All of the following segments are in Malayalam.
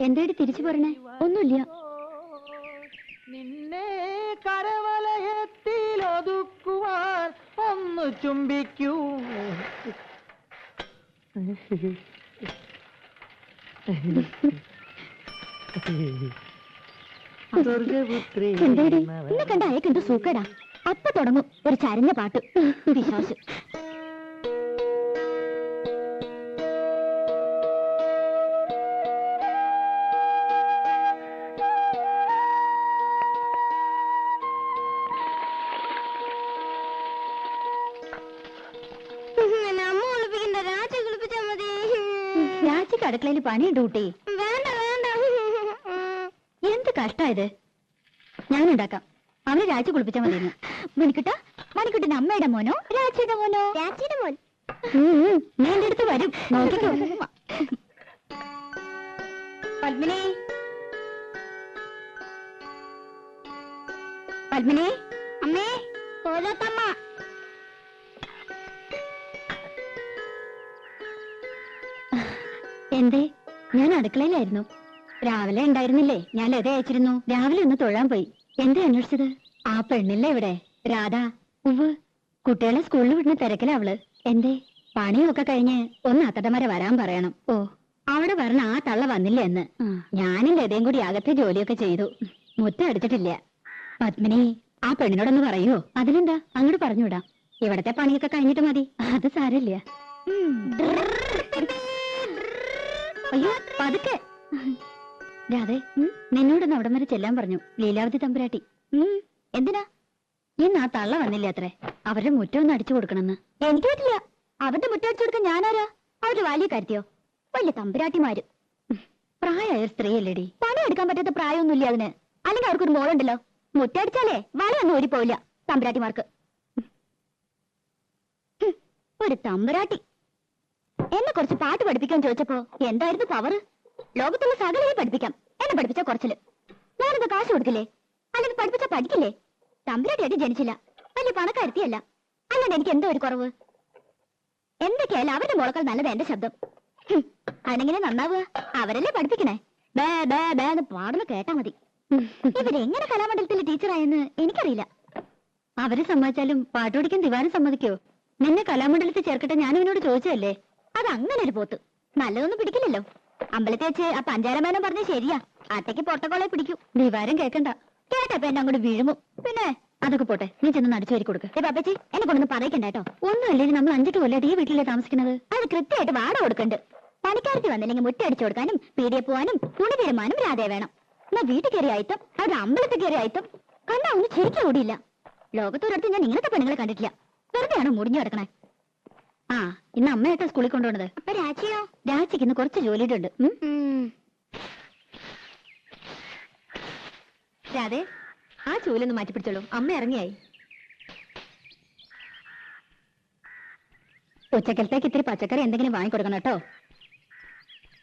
എന്തായിട്ട് തിരിച്ചു പറഞ്ഞേ? ഒന്നുമില്ല. നിന്നെ കരവലയത്തിൽ ഒതുക്കുവാൻ ഒന്ന് ചുംബിക്കൂ. എന്റെ കണ്ട അയക്കെന്തോ സൂക്കടാ. അപ്പൊ തുടങ്ങും. ഒരു ചരഞ്ഞ പാട്ട്. വിശ്വാസം. രാജിക്ക് അടുക്കളയിൽ പണിയുണ്ട് കുട്ടി. വേണ്ട വേണ്ട. എന്ത് കഷ്ടായത്? ഞാനുണ്ടാക്കാം. അവനെ രാജി കുളിപ്പിച്ചാ മതി മണിക്കുട്ട മണിക്കുട്ടിന്റെ അമ്മയുടെ മോനോ? രാജിയുടെ മോനോ? രാജിയുടെ മോൻ. ഞാൻ എന്റെ അടുത്ത് വരും. പത്മിനി. പത്മിനി. അമ്മേ ഓരോത്തമ്മ എന്തേ? ഞാൻ അടുക്കളയിലായിരുന്നു. രാവിലെ ഉണ്ടായിരുന്നില്ലേ? ഞാൻ ലത അയച്ചിരുന്നു. രാവിലെ ഒന്ന് തൊഴാൻ പോയി. എന്തേ അന്വേഷിച്ചത്? ആ പെണ്ണില്ലേ ഇവിടെ? രാധ. ഉവ് കുട്ടികളെ സ്കൂളിൽ വിടുന്ന തിരക്കിലാ അവൾ. എന്തേ? പണിയൊക്കെ കഴിഞ്ഞ് ഒന്ന് അത്തടമര വരാൻ പറയണം. ഓ. അവിടെ പറഞ്ഞ ആ തള്ള വന്നില്ല എന്ന്. ഞാനും ലതയും കൂടി അകത്തെ ജോലിയൊക്കെ ചെയ്തു. മുറ്റം അടിച്ചിട്ടില്ല. പത്മിനി ആ പെണ്ണിനോടൊന്ന് പറയോ അതിനെന്താ അങ്ങോട്ട് പറഞ്ഞുവിടാം. ഇവിടത്തെ പണിയൊക്കെ കഴിഞ്ഞിട്ട് മതി. അത് സാരമില്ല. അയ്യോ പതുക്കെ. രാധേ നിന്നോടൊന്ന് അവിടം വരെ ചെല്ലാൻ പറഞ്ഞു. ലീലാവതി തമ്പുരാട്ടി. എന്തിനാ? ഇന്ന് ആ തള്ള വന്നില്ല അത്രേ? അവരുടെ മുറ്റം ഒന്ന് അടിച്ചു കൊടുക്കണമെന്ന്. എനിക്ക് പറ്റില്ല. അവരുടെ മുറ്റം അടിച്ചു കൊടുക്കാൻ ഞാനാരാ? അവർ വലിയ കാര്യത്തിയോ? വലിയ തമ്പുരാട്ടിമാര്. പ്രായമായ അല്ലേടി സ്ത്രീയല്ലേടി? പണിയെടുക്കാൻ പറ്റാത്ത പ്രായമൊന്നുമില്ല അതിന്. അല്ലെങ്കിൽ അവർക്കൊരു മോളുണ്ടല്ലോ. മുറ്റടിച്ചാലേ തമ്പുരാട്ടിമാർക്ക്. ഉം. തമ്പുരാട്ടിമാർക്ക് ഒരു തമ്പുരാട്ടി. എന്നെ കുറച്ച് പാട്ട് പഠിപ്പിക്കാൻ ചോദിച്ചപ്പോ എന്തായിരുന്നു പവർ ലോകത്തുള്ള സകലയെ പഠിപ്പിക്കാം. എന്നെ പഠിപ്പിച്ച കുറച്ചിൽ. ഞാനിപ്പോ കാശ് കൊടുക്കില്ലേ? അല്ലെങ്കിൽ പഠിപ്പിച്ച പഠിക്കില്ലേ? തമ്പുരാട്ടിയായിട്ട് ജനിച്ചില്ല. വലിയ പണക്കാരുത്തിയല്ല. അല്ലാണ്ട് എനിക്ക് എന്തോ ഒരു കുറവ്? എന്തൊക്കെയായാലും അവരുടെ മോളക്കാൾ നല്ലത് എന്റെ ശബ്ദം. അതെങ്ങനെ നന്നാവുക? അവരല്ലേ പഠിപ്പിക്കണേ? ബേ ബേ ബേ എന്ന് പാടുന്ന കേട്ടാ മതി. ഇവരെങ്ങനെ കലാമണ്ഡലത്തിലെ ടീച്ചറായെന്ന് എനിക്കറിയില്ല. അവർ സമ്മതിച്ചാലും പാട്ട് പഠിക്കാൻ ദിവാനം സമ്മതിക്കോ? നിന്നെ കലാമണ്ഡലത്തിൽ ചേർക്കട്ടെ ഞാൻ ഇവനോട് ചോദിച്ചതല്ലേ? അത് അങ്ങനെ ഒരു പോത്ത്. നല്ലതൊന്നും പിടിക്കില്ലല്ലോ. അമ്പലത്തെ വെച്ച് ആ പഞ്ചാരമേനം പറഞ്ഞ ശരിയാ. അത്തേക്ക് പൊട്ടക്കോളെ പിടിക്കൂ. വിവാരം കേക്കണ്ട. കേട്ടപ്പ എന്നെ അങ്ങോട്ട് വീഴുമോ? പിന്നെ അതൊക്കെ പോട്ടെ. നീ ചെന്ന് നടിച്ചു വരി കൊടുക്കുക പാപ്പച്ചി എന്നെ കൊണ്ടൊന്ന് പറയിക്കണ്ട കേട്ടോ. ഒന്നുമില്ലേ നമ്മൾ അഞ്ചെട്ട് കൊല്ലായിട്ട് ഈ വീട്ടിലെ താമസിക്കുന്നത്. അത് കൃത്യമായിട്ട് വാട കൊടുക്കണ്ട്. പണിക്കാരത്തി വന്നില്ലെങ്കിൽ മുറ്റടിച്ചു കൊടുക്കാനും പീടിയെ പോവാനും തുണി തീരുമാനം രാധേ വേണം. എന്നാ വീട്ടിൽ കയറി ആയിത്തം അവരുടെ അമ്പലത്തിൽ കയറി ആയിത്തം കണ്ടാ ഒന്ന് ശരിക്കും ഓടിയില്ല. ലോകത്തൊരിടത്ത് ഞാൻ ഇങ്ങനത്തെ പെണ്ണുങ്ങളെ കണ്ടിട്ടില്ല. വെറുതെയാണോ മുടിഞ്ഞു കിടക്കണേ? ആ ഇന്ന് അമ്മയായിട്ടാ സ്കൂളിൽ കൊണ്ടുപോണത്. അപ്പൊ രാജിയോ? രാജിക്ക് ഇന്ന് കുറച്ച് ജോലിയുടെ ഉണ്ട്? ഉം. ആ ചൂലൊന്ന് മാറ്റി പിടിച്ചോളൂ. അമ്മ ഇറങ്ങിയായി. ഉച്ചക്കലത്തേക്ക് ഇത്തിരി പച്ചക്കറി എന്തെങ്കിലും വാങ്ങിക്കൊടുക്കണം കേട്ടോ.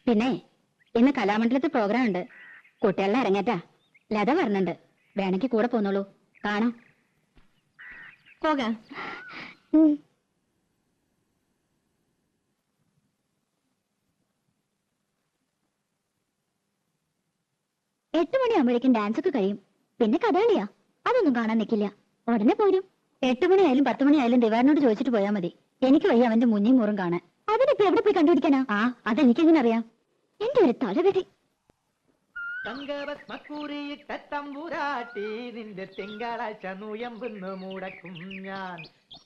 പിന്നെ ഇന്ന് കലാമണ്ഡലത്തിൽ പ്രോഗ്രാം ഉണ്ട്. കുട്ടികളെ ഇറങ്ങേറ്റാ ലത വരുന്നുണ്ട്. വേണമെങ്കിൽ കൂടെ പോന്നോളൂ. കാണാം. പോകാം. എട്ട് മണിയാകുമ്പോഴേക്കും ഡാൻസ് ഒക്കെ കഴിയും. പിന്നെ കഥകളിയാ. അതൊന്നും കാണാൻ നിൽക്കില്ല ഉടനെ പോരും. എട്ട് മണിയായാലും പത്ത് മണിയായാലും ദിവാരനോട് ചോദിച്ചിട്ട് പോയാൽ മതി. എനിക്ക് വയ്യ അവന്റെ മുന്നിയും മുറും കാണാൻ. അതിനിപ്പോ എവിടെ പോയി കണ്ടുപിടിക്കാനാ? ആ അതെനിക്കെങ്ങനെ അറിയാം? എന്റെ ഒരു തലവെടി. തങ്കഭസ്മക്കൂറിയിട്ട തമ്പുരാട്ടി നിന്റെ തിങ്കളാഴ്ച നുയമ്പെന്ന് മുടക്കും ഞാൻ.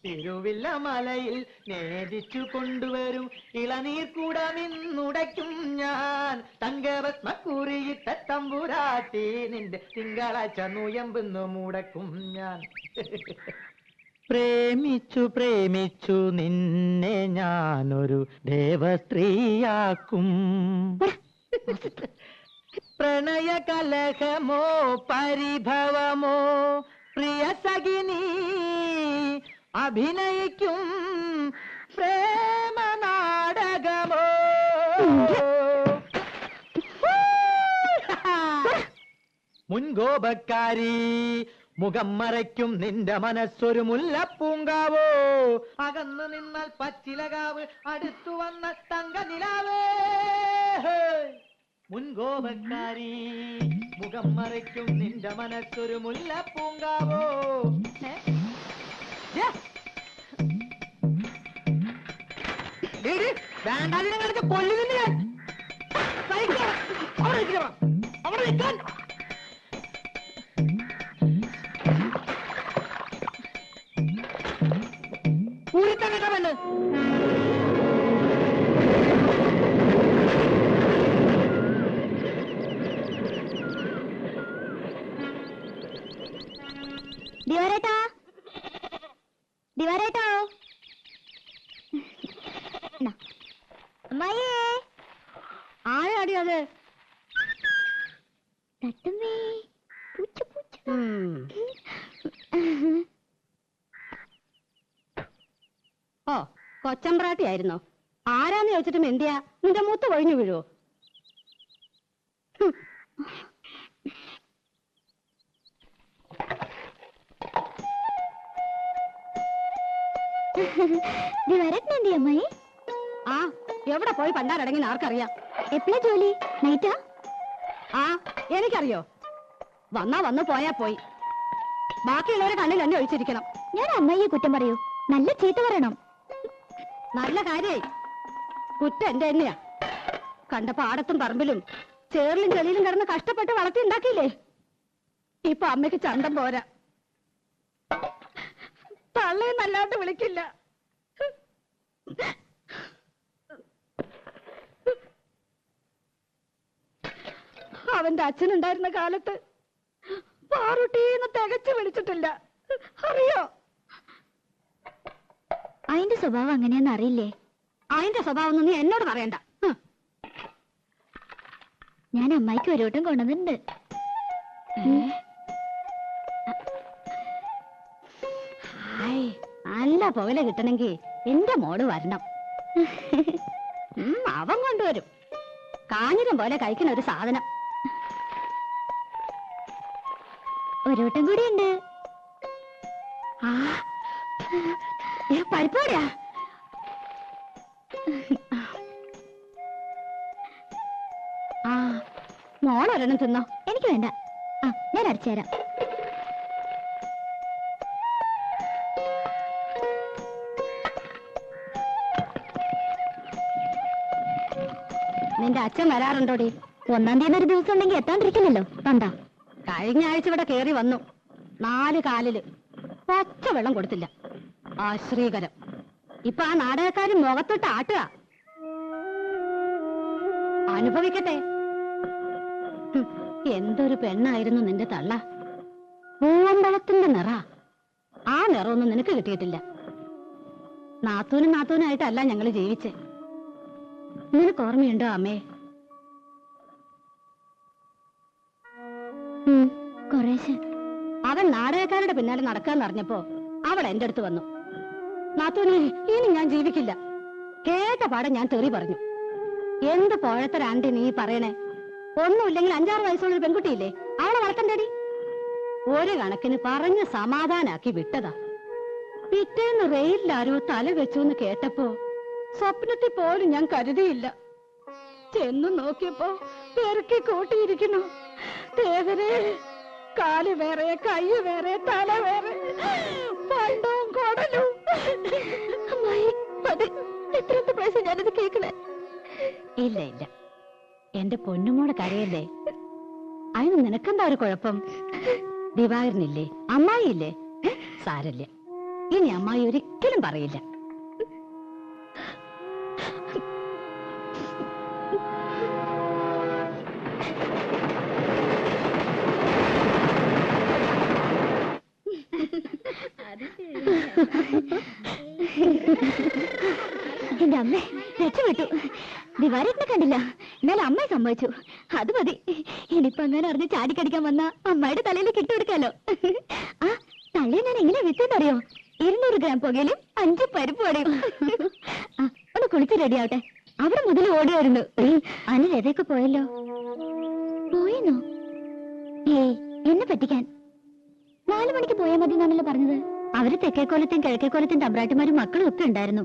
തിരുവില്ല മലയിൽ നേദിച്ചു കൊണ്ടുവരും ഇളനീർ കൂടമിന്നുടയ്ക്കും ഞാൻ. തങ്കഭസ്മക്കൂറിയിട്ട തമ്പുരാട്ടി നിന്റെ തിങ്കളാഴ്ച നുയമ്പെന്ന് മുടക്കും ഞാൻ. പ്രേമിച്ചു പ്രേമിച്ചു നിന്നെ ഞാനൊരു ദേവസ്ത്രീയാക്കും. പ്രണയ കലഹമോ പരിഭവമോ പ്രിയ സഖിനി അഭിനയിക്കും പ്രേമ നാടകമോ മുൻകോപക്കാരി മുഖം മറയ്ക്കും നിന്റെ മനസ്സൊരു മുല്ലപ്പൂങ്കാവോ? അകന്നു നിന്നാൽ പച്ചിലകാവ് അടുത്തു വന്ന തങ്ക നിലാവേ മുൻകോപക്കാരി മുഖം മറയ്ക്കും നിന്റെ മനസ്സൊരു മുല്ലപ്പൂങ്കാവോ? വേണ്ടാതിനെ കളിച്ച് കൊല്ലുന്നില്ല. അവിടെ നിൽക്കാൻ തട്ടുമ്മേ പൂച്ച പൂച്ച ഓ കൊച്ചമ്പ്രാട്ടി ആയിരുന്നോ ആരാന്ന് ചോദിച്ചിട്ടും എന്തിയാ? നിന്റെ മൂത്ത് ഒഴിഞ്ഞു വീഴുവോ. ദിവാരേട്ടൻ അമ്മായി. ആ എവിടെ പോയി പണ്ടാരടങ്ങി ആർക്കറിയാം? എപ്പോഴാ ജോലി? നൈറ്റാ ആ എനിക്കറിയോ? വന്നാ വന്നു പോയാ പോയി. ബാക്കിയുള്ളവരെ കണ്ണിൽ എന്നെ ഒഴിച്ചിരിക്കണം. ഞാൻ അമ്മയെ കുറ്റം പറയൂ. നല്ല ചീത്ത പറയണം. നല്ല കാര്യായി കുറ്റം എന്റെ തന്നെയാ. കണ്ട പാടത്തും പറമ്പിലും ചേറിലും ചെളിയിലും കിടന്ന് കഷ്ടപ്പെട്ട് വളർത്തി ഉണ്ടാക്കിയില്ലേ? ഇപ്പൊ അമ്മയ്ക്ക് ചണ്ടം പോരാ. തള്ളയും നല്ലാണ്ട് വിളിക്കില്ല. അവന്റെ അച്ഛനുണ്ടായിരുന്ന കാലത്ത് പാറുട്ടീന്ന് തികച്ചു വിളിച്ചിട്ടില്ല. അറിയോ? അതിന്റെ സ്വഭാവം അങ്ങനെയെന്ന് അറിയില്ലേ? അതിന്റെ സ്വഭാവം നീ എന്നോട് പറയണ്ട. ഞാൻ അമ്മായിക്ക് ഒരു വട്ടം കൊണ്ടുവന്നിട്ടുണ്ട്. നല്ല പുകല കിട്ടണമെങ്കിൽ എന്റെ മോൾ വരണം. അവൻ കൊണ്ടുവരും. കാഞ്ഞിരം പോലെ കഴിക്കുന്ന ഒരു സാധനം. ഒരു കൂടി ഉണ്ട് ആ ഏ, പരിപ്പോടിയാ ആ മോളൊരെണ്ണം തിന്നോ. എനിക്ക് വേണ്ട. ആ ഞാൻ അടിച്ചു തരാം. നിന്റെ അച്ഛൻ വരാറുണ്ടോടി? ഒന്നാം തീയതി ഒരു ദിവസം ഉണ്ടെങ്കിൽ എത്താണ്ടിരിക്കില്ലല്ലോ. കണ്ടാ കഴിഞ്ഞ ആഴ്ച ഇവിടെ കേറി വന്നു. നാല് കാലിൽ ഒച്ച വെള്ളം കൊടുത്തില്ല. ആശ്രീകരം ഇപ്പൊ ആ നാടകക്കാരൻ മുഖത്തൊട്ട് ആട്ടുക. അനുഭവിക്കട്ടെ. എന്തൊരു പെണ്ണായിരുന്നു നിന്റെ തള്ള. പൂവമ്പഴത്തിന്റെ നിറ. ആ നിറമൊന്നും നിനക്ക് കിട്ടിയിട്ടില്ല. നാത്തൂനും നാത്തൂനായിട്ടല്ല ഞങ്ങൾ ജീവിച്ചേ. നിനക്ക് ഓർമ്മയുണ്ടോ അമ്മേ? അവൻ നാടകക്കാരുടെ പിന്നാലെ നടക്കാന്ന് അറിഞ്ഞപ്പോ അവൾ എന്റെ അടുത്ത് വന്നു. നാത്തൂനെ ഇനി ഞാൻ ജീവിക്കില്ല. കേട്ട പാടെ ഞാൻ തെറി പറഞ്ഞു. എന്ത് പോഴത്തരാണ്ടി നീ പറയണേ? ഒന്നുമില്ലെങ്കിൽ അഞ്ചാറ് വയസ്സുള്ള ഒരു പെൺകുട്ടിയില്ലേ? അവളെ വളർത്തണ്ടടി? ഒരു കണക്കിന് പറഞ്ഞ് സമാധാനാക്കി വിട്ടതാ. പിറ്റേന്ന് റെയിലിലാരോ തല വെച്ചു എന്ന് കേട്ടപ്പോ സ്വപ്നത്തിൽ പോലും ഞാൻ കരുതിയില്ല. ചെന്നു നോക്കിയപ്പോ പെറുക്കി കൂട്ടിയിരിക്കുന്നു. ദേവരെ കാൽ വേറെ കൈ വേറെ തല വേറെ പണ്ടവും കൊടലും. എത്രാമത്തെ പ്രാവശ്യം ഞാനത് കേൾക്കണേ? ഇല്ല ഇല്ല. എന്റെ പൊന്നുമോടെ കരയല്ലേ? അതിന് നിനക്കെന്താ ഒരു കുഴപ്പം? ദിവാകരനില്ലേ? അമ്മായില്ലേ സാരല്ല ഇനി അമ്മായി ഒരിക്കലും പറയില്ല. എന്റെ അമ്മ രക്ഷപ്പെട്ടു. ദിവാരേട്ടനെ കണ്ടില്ല. എന്നാലും അമ്മയെ സമ്മതിച്ചു. അത് മതി. ഇനിയിപ്പൊ അങ്ങനെ അറിഞ്ഞ് ചാടിക്കടിക്കാൻ വന്ന അമ്മയുടെ തലയിൽ കിട്ടുകൊടുക്കാലോ ആ തലയിൽ ഞാൻ എങ്ങനെ വിറ്റെന്നറിയോ? ഇരുന്നൂറ് ഗ്രാം പുകയിലും അഞ്ച് പരിപ്പ് വടയും ഒന്ന് കുളിച്ച് റെഡി ആവട്ടെ. അവിടെ മുതൽ ഓടിയായിരുന്നു അനിൽ രഥയൊക്കെ പോയല്ലോ. പോയെന്നോ? ഏയ് എന്നെ പറ്റിക്കാൻ. നാലു മണിക്ക് പോയാൽ മതി എന്നാണല്ലോ പറഞ്ഞത്. അവർ തെക്കേക്കോലത്തും കിഴക്കേക്കോലത്തും തമ്പ്രാട്ടിമാരും മക്കളും ഒക്കെ ഉണ്ടായിരുന്നു.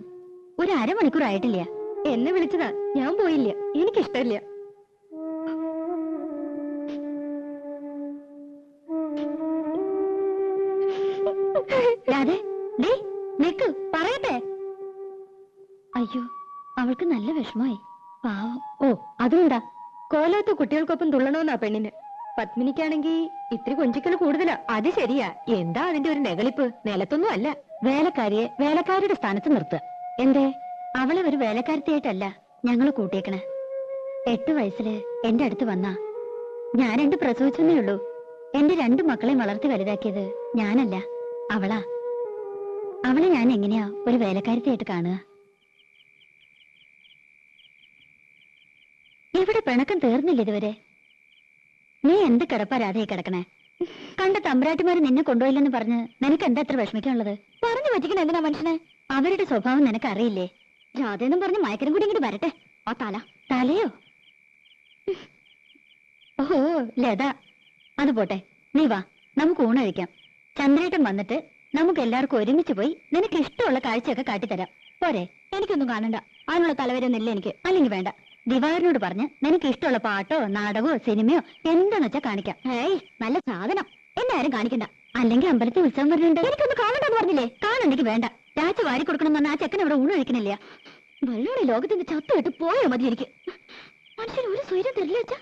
ഒരു അരമണിക്കൂർ ആയിട്ടില്ല. എന്നെ വിളിച്ചതാ. ഞാൻ പോയില്ല. എനിക്കിഷ്ടമില്ല. അയ്യോ അവൾക്ക് നല്ല വിഷമായി പാവം. ഓ അതുകൊണ്ടാ. കോലത്ത് കുട്ടികൾക്കൊപ്പം തുള്ളണമെന്നാ പെണ്ണിന്. പത്മിനിക്കാണെങ്കി ഇത്തിരി കൊഞ്ചിക്കൽ കൂടുതലാ. അത് ശരിയാ. എന്താ അതിന്റെ ഒരു നെകളിപ്പ് നിലത്തൊന്നും അല്ല. വേലക്കാരിയെ വേലക്കാരിയുടെ സ്ഥാനത്ത് നിർത്തുക എന്തേ? അവളെ ഒരു വേലക്കാരത്തിയായിട്ടല്ല ഞങ്ങൾ കൂട്ടിയേക്കണേ. എട്ട് വയസ്സിൽ എന്റെ അടുത്ത് വന്ന ഞാൻ രണ്ട് പ്രസവിച്ചെന്നേ ഉള്ളൂ. എന്റെ രണ്ട് മക്കളെ വളർത്തി വലുതാക്കിയത് ഞാനല്ല അവളാ. അവളെ ഞാൻ എങ്ങനെയാ ഒരു വേലക്കാരത്തിയായിട്ട് കാണുക? ഇവിടെ പിണക്കം തീർന്നില്ല ഇതുവരെ. നീ എന്ത് കിടപ്പാ രാധയെ കിടക്കണേ? കണ്ട തമ്പരാട്ടിമാര് നിന്നെ കൊണ്ടുപോയില്ലെന്ന് പറഞ്ഞ് നിനക്ക് എന്താ എത്ര വിഷമിക്കാനുള്ളത്? പറഞ്ഞു പറ്റിക്കണ എന്തിനാ മനുഷ്യനെ? അവരുടെ സ്വഭാവം നിനക്ക് അറിയില്ലേ രാധയെന്നും പറഞ്ഞ് മയക്കരം കൂടി ഇങ്ങോട്ട് വരട്ടെ. ആ തല. തലയോ? ഓഹോ ലത. അത് പോട്ടെ. നീ വാ. നമുക്ക് ഊണ് കഴിക്കാം. ചന്ദ്രേട്ടൻ വന്നിട്ട് നമുക്ക് എല്ലാവർക്കും ഒരുമിച്ച് പോയി നിനക്ക് ഇഷ്ടമുള്ള കാഴ്ചയൊക്കെ കാട്ടിത്തരാം. പോരെ. എനിക്കൊന്നും കാണണ്ട. അതിനുള്ള തലവരൊന്നുമില്ല എനിക്ക്. അല്ലെങ്കിൽ വേണ്ട. ദിവാകരനോട് പറഞ്ഞ് നിനക്ക് ഇഷ്ടമുള്ള പാട്ടോ നാടകമോ സിനിമയോ എന്താന്ന് വെച്ചാ കാണിക്കാം. ഏയ് നല്ല സാധനം. എന്നാരും കാണിക്കണ്ട. അല്ലെങ്കിൽ അമ്പലത്തിൽ ഉത്സവം വരുന്നുണ്ട്. എനിക്കൊന്ന് കാണണ്ടെന്ന് പറഞ്ഞില്ലേ? കാണണ്ടെങ്കിൽ വേണ്ട. രാജ വാരി കൊടുക്കണം പറഞ്ഞാൽ ആ ചെക്കൻ ഇവിടെ ഊണ് കഴിക്കണില്ല. വെള്ളോടെ ലോകത്തിന്റെ ചത്തു കെട്ട് പോയോ മതി എനിക്ക് മനുഷ്യൻ ഒരു സ്വൈര്യം തരില്ല വെച്ചാ